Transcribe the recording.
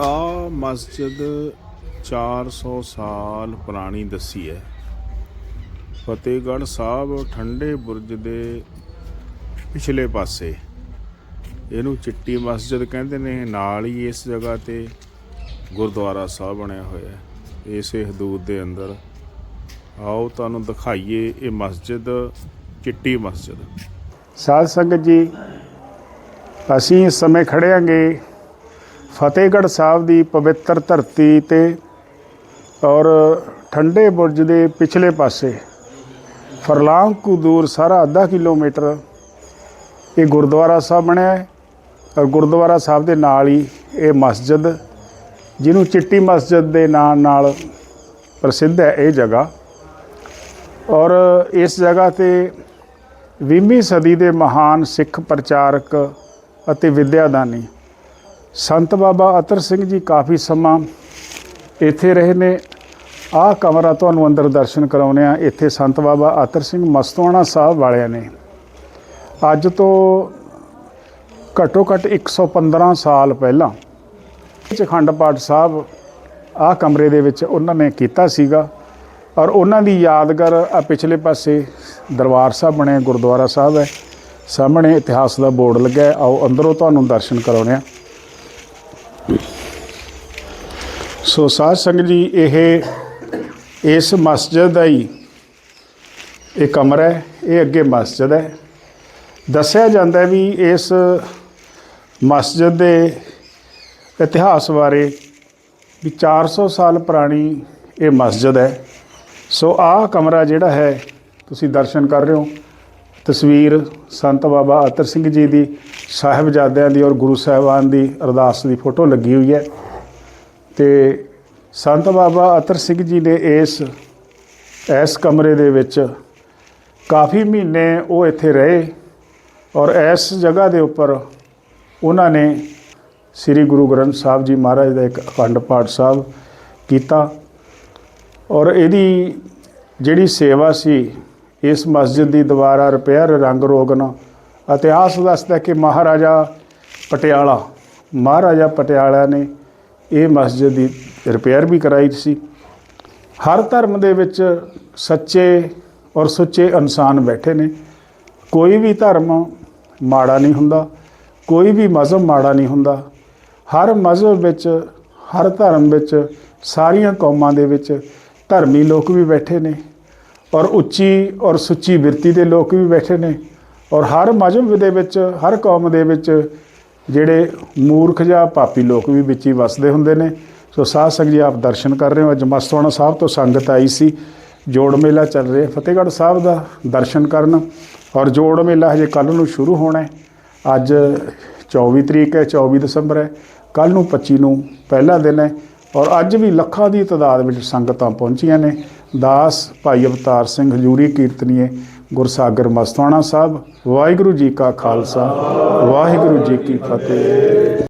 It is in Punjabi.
ਆ ਮਸਜਿਦ 400 ਸਾਲ ਪੁਰਾਣੀ ਦੱਸੀ ਹੈ। ਫਤਿਹਗੜ੍ਹ ਸਾਹਿਬ ਠੰਡੇ ਬੁਰਜ ਦੇ ਪਿਛਲੇ ਪਾਸੇ। ਇਹਨੂੰ ਚਿੱਟੀ ਮਸਜਿਦ ਕਹਿੰਦੇ ਨੇ। ਨਾਲ ਹੀ ਇਸ ਜਗ੍ਹਾ ਤੇ ਗੁਰਦੁਆਰਾ ਸਾਹਿਬ ਬਣਿਆ ਹੋਇਆ ਹੈ। ਇਸੇ ਹਦੂਦ ਦੇ ਅੰਦਰ। ਆਓ ਤੁਹਾਨੂੰ ਦਿਖਾਈਏ ਇਹ ਮਸਜਿਦ, ਚਿੱਟੀ ਮਸਜਿਦ। ਸਾਧ ਸੰਗਤ ਜੀ, ਅਸੀਂ ਇਸ ਸਮੇਂ ਖੜੇ ਹਾਂਗੇ। ਫਤਿਹਗੜ੍ਹ ਸਾਹਿਬ ਦੀ ਪਵਿੱਤਰ ਧਰਤੀ ਤੇ ਔਰ ਠੰਡੇ ਬੁਰਜ ਦੇ ਪਿਛਲੇ ਪਾਸੇ, ਫਰਲਾਂਗ ਕੁ ਦੂਰ ਸਾਰਾ ਅੱਧਾ ਕਿਲੋਮੀਟਰ ਇਹ ਗੁਰਦੁਆਰਾ ਸਾਹਿਬ ਬਣਿਆ ਹੈ ਔਰ ਗੁਰਦੁਆਰਾ ਸਾਹਿਬ ਦੇ ਨਾਲ ਹੀ ਇਹ ਮਸਜਿਦ, ਜਿਹਨੂੰ ਚਿੱਟੀ ਮਸਜਿਦ ਦੇ ਨਾਂ ਨਾਲ ਪ੍ਰਸਿੱਧ ਹੈ ਇਹ ਜਗ੍ਹਾ। ਔਰ ਇਸ ਜਗ੍ਹਾ ਤੇ 20ਵੀਂ ਸਦੀ ਦੇ ਮਹਾਨ ਸਿੱਖ ਪ੍ਰਚਾਰਕ ਅਤੇ ਵਿਦਿਆਦਾਨੀ ਸੰਤ ਬਾਬਾ ਅਤਰ ਸਿੰਘ ਜੀ ਕਾਫੀ ਸਮਾਂ ਇੱਥੇ ਰਹੇ ਨੇ। ਆਹ ਕਮਰਾ ਤੁਹਾਨੂੰ ਅੰਦਰ ਦਰਸ਼ਨ ਕਰਾਉਨੇ ਆ ਇੱਥੇ ਸੰਤ ਬਾਬਾ ਅਤਰ ਸਿੰਘ ਮਸਤਵਾਣਾ ਸਾਹਿਬ ਵਾਲਿਆਂ ਨੇ। ਅੱਜ ਤੋਂ ਘੱਟੋ ਘੱਟ 115 ਸਾਲ ਪਹਿਲਾਂ ਚਖੰਡ ਪਾਠ ਸਾਹਿਬ ਆਹ ਕਮਰੇ ਦੇ ਵਿੱਚ ਉਹਨਾਂ ਨੇ ਕੀਤਾ ਸੀਗਾ। ਔਰ ਉਹਨਾਂ ਦੀ ਯਾਦਗਾਰ ਆ ਪਿਛਲੇ ਪਾਸੇ ਦਰਬਾਰ ਸਾਹਿਬ ਬਣਿਆ ਗੁਰਦੁਆਰਾ ਸਾਹਿਬ ਹੈ। ਸਾਹਮਣੇ ਇਤਿਹਾਸ ਦਾ ਬੋਰਡ ਲੱਗਾ ਆਓ ਅੰਦਰੋਂ ਤੁਹਾਨੂੰ ਦਰਸ਼ਨ ਕਰਾਉਣੇ ਆ ਸੋ ਸਾਧ ਸੰਗਤ ਜੀ, ਇਹ, ਇਸ ਮਸਜਿਦ ਦਾ ਹੀ ਇਹ ਕਮਰਾ ਹੈ, ਇਹ ਅੱਗੇ ਮਸਜਿਦ ਹੈ। ਦੱਸਿਆ ਜਾਂਦਾ ਵੀ ਇਸ ਮਸਜਿਦ ਦੇ ਇਤਿਹਾਸ ਬਾਰੇ ਵੀ 400 ਸਾਲ ਪੁਰਾਣੀ ਇਹ ਮਸਜਿਦ ਹੈ। ਸੋ ਆਹ ਕਮਰਾ ਜਿਹੜਾ ਹੈ, ਤੁਸੀਂ ਦਰਸ਼ਨ ਕਰ ਰਹੇ ਹੋ। ਤਸਵੀਰ ਸੰਤ ਬਾਬਾ ਅਤਰ ਸਿੰਘ ਜੀ ਦੀ ਸਾਹਿਬਜ਼ਾਦਿਆਂ ਦੀ ਔਰ ਗੁਰੂ ਸਾਹਿਬਾਨ ਦੀ ਅਰਦਾਸ ਦੀ ਫੋਟੋ ਲੱਗੀ ਹੋਈ ਹੈ। ਤੇ ਸੰਤ ਬਾਬਾ ਅਤਰ ਸਿੰਘ ਜੀ ਨੇ ਇਸ ਇਸ ਕਮਰੇ ਦੇ ਵਿੱਚ ਕਾਫੀ ਮਹੀਨੇ ਉਹ ਇੱਥੇ ਰਹੇ ਔਰ ਇਸ ਜਗ੍ਹਾ ਦੇ ਉੱਪਰ ਉਹਨਾਂ ਨੇ ਸ੍ਰੀ ਗੁਰੂ ਗ੍ਰੰਥ ਸਾਹਿਬ ਜੀ ਮਹਾਰਾਜ ਦਾ ਇੱਕ ਅਖੰਡ ਪਾਠ ਸਾਹਿਬ ਕੀਤਾ ਔਰ ਇਹਦੀ ਜਿਹੜੀ ਸੇਵਾ ਸੀ, ਇਸ ਮਸਜਿਦ ਦੀ ਦੁਬਾਰਾ ਰਿਪੇਅਰ ਰੰਗ ਰੋਗਨ ਇਤਿਹਾਸ ਦੱਸਦਾ ਕਿ ਮਹਾਰਾਜਾ ਪਟਿਆਲਾ ਮਹਾਰਾਜਾ ਪਟਿਆਲਾ ਨੇ ਇਹ ਮਸਜਿਦ ਦੀ ਰਿਪੇਅਰ ਵੀ ਕਰਾਈ ਸੀ। ਹਰ ਧਰਮ ਦੇ ਵਿੱਚ ਸੱਚੇ ਔਰ ਸੁੱਚੇ ਇਨਸਾਨ ਬੈਠੇ ਨੇ। ਕੋਈ ਵੀ ਧਰਮ ਮਾੜਾ ਨਹੀਂ ਹੁੰਦਾ, ਕੋਈ ਵੀ ਮਜ਼ਹਬ ਮਾੜਾ ਨਹੀਂ ਹੁੰਦਾ। ਹਰ ਮਜ਼ਹਬ ਵਿੱਚ, ਹਰ ਧਰਮ ਵਿੱਚ, ਸਾਰੀਆਂ ਕੌਮਾਂ ਦੇ ਵਿੱਚ ਧਰਮੀ ਲੋਕ ਵੀ ਬੈਠੇ ਨੇ ਔਰ ਉੱਚੀ ਔਰ ਸੁੱਚੀ ਬਿਰਤੀ ਦੇ ਲੋਕ ਵੀ ਬੈਠੇ ਨੇ। ਔਰ ਹਰ ਮਜ਼ਹਬ ਦੇ ਵਿੱਚ, ਹਰ ਕੌਮ ਦੇ ਵਿੱਚ ਜਿਹੜੇ ਮੂਰਖ ਜਾਂ ਪਾਪੀ ਲੋਕ ਵੀ ਵਿੱਚ ਹੀ ਵਸਦੇ ਹੁੰਦੇ ਨੇ। ਸੋ ਸਾਧ ਸੰਗਤ ਜੀ, ਆਪ ਦਰਸ਼ਨ ਕਰ ਰਹੇ ਹੋ। ਅੱਜ ਮਸਤਵਾਣਾ ਸਾਹਿਬ ਤੋਂ ਸੰਗਤ ਆਈ ਸੀ। ਜੋੜ ਮੇਲਾ ਚੱਲ ਰਿਹਾ। ਫਤਿਹਗੜ੍ਹ ਸਾਹਿਬ ਦਾ ਦਰਸ਼ਨ ਕਰਨ। ਔਰ ਜੋੜ ਮੇਲਾ ਹਜੇ ਕੱਲ ਨੂੰ ਸ਼ੁਰੂ ਹੋਣਾ ਹੈ। ਅੱਜ 24 ਤਰੀਕ ਹੈ 24 ਦਸੰਬਰ ਹੈ। ਕੱਲ ਨੂੰ 25 ਨੂੰ ਪਹਿਲਾ ਦਿਨ ਹੈ। ਔਰ ਅੱਜ ਵੀ ਲੱਖਾਂ ਦੀ ਤਾਦਾਦ ਵਿੱਚ ਸੰਗਤਾਂ ਪਹੁੰਚੀਆਂ ਨੇ। ਦਾਸ ਭਾਈ ਅਵਤਾਰ ਸਿੰਘ ਹਜੂਰੀ ਕੀਰਤਨੀਏ ਗੁਰਸਾਗਰ ਮਸਤਵਾਣਾ ਸਾਹਿਬ ਵਾਹਿਗੁਰੂ ਜੀ ਕਾ ਖਾਲਸਾ ਵਾਹਿਗੁਰੂ ਜੀ ਕੀ ਫਤਿਹ।